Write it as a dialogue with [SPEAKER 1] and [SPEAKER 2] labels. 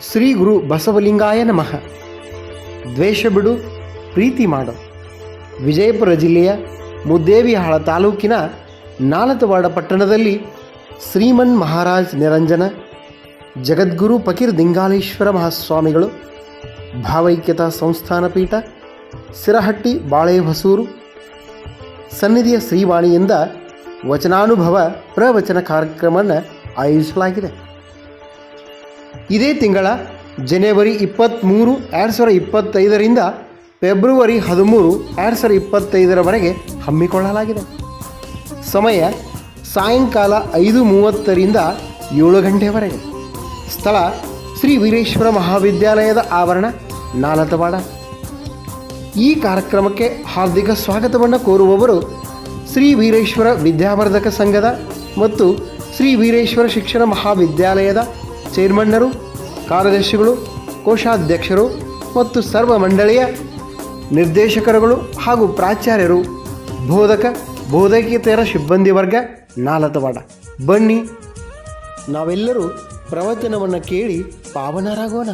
[SPEAKER 1] ಶ್ರೀ ಗುರು ಬಸವಲಿಂಗಾಯ ನಮಃ. ದ್ವೇಷ ಬಿಡು ಪ್ರೀತಿ ಮಾಡು. ವಿಜಯಪುರ ಜಿಲ್ಲೆಯ ಮುದ್ದೇವಿಹಾಳ ತಾಲೂಕಿನ ನಾಲತವಾಡ ಪಟ್ಟಣದಲ್ಲಿ ಶ್ರೀಮನ್ ಮಹಾರಾಜ್ ನಿರಂಜನ, ಜಗದ್ಗುರು ಫಕೀರ್ ದಿಂಗಾಲೇಶ್ವರ ಮಹಾಸ್ವಾಮಿಗಳು, ಭಾವೈಕ್ಯತಾ ಸಂಸ್ಥಾನ ಪೀಠ, ಸಿರಹಟ್ಟಿ ಬಾಳೆಹೊಸೂರು, ಸನ್ನಿಧಿಯ ಶ್ರೀವಾಣಿಯಿಂದ ವಚನಾನುಭವ ಪ್ರವಚನ ಕಾರ್ಯಕ್ರಮವನ್ನು ಆಯೋಜಿಸಲಾಗಿದೆ. ಇದೇ ತಿಂಗಳ ಜನವರಿ ಇಪ್ಪತ್ತ್ಮೂರು ಎರಡು ಸಾವಿರದ ಇಪ್ಪತ್ತೈದರಿಂದ ಫೆಬ್ರವರಿ ಹದಿಮೂರು, ಎರಡು ಸಾವಿರದ ಇಪ್ಪತ್ತೈದರವರೆಗೆ ಹಮ್ಮಿಕೊಳ್ಳಲಾಗಿದೆ. ಸಮಯ ಸಾಯಂಕಾಲ ಐದು ಮೂವತ್ತರಿಂದ ಏಳು ಗಂಟೆವರೆಗೆ. ಸ್ಥಳ ಶ್ರೀ ವೀರೇಶ್ವರ ಮಹಾವಿದ್ಯಾಲಯದ ಆವರಣ ನಾಲತವಾಡ. ಈ ಕಾರ್ಯಕ್ರಮಕ್ಕೆ ಹಾರ್ದಿಕ ಸ್ವಾಗತವನ್ನು ಕೋರುವವರು ಶ್ರೀ ವೀರೇಶ್ವರ ವಿದ್ಯಾವರ್ಧಕ ಸಂಘದ ಮತ್ತು ಶ್ರೀ ವೀರೇಶ್ವರ ಶಿಕ್ಷಣ ಮಹಾವಿದ್ಯಾಲಯದ ಚೇರ್ಮನ್ನರು, ಕಾರ್ಯದರ್ಶಿಗಳು, ಕೋಶಾಧ್ಯಕ್ಷರು ಮತ್ತು ಸರ್ವ ಮಂಡಳಿಯ ನಿರ್ದೇಶಕರುಗಳು ಹಾಗೂ ಪ್ರಾಚಾರ್ಯರು, ಬೋಧಕ, ಬೋಧಕೇತರ ಸಿಬ್ಬಂದಿ ವರ್ಗ, ನಾಲತವಾಡ. ಬನ್ನಿ, ನಾವೆಲ್ಲರೂ ಪ್ರವಚನವನ್ನು ಕೇಳಿ ಪಾವನರಾಗೋಣ.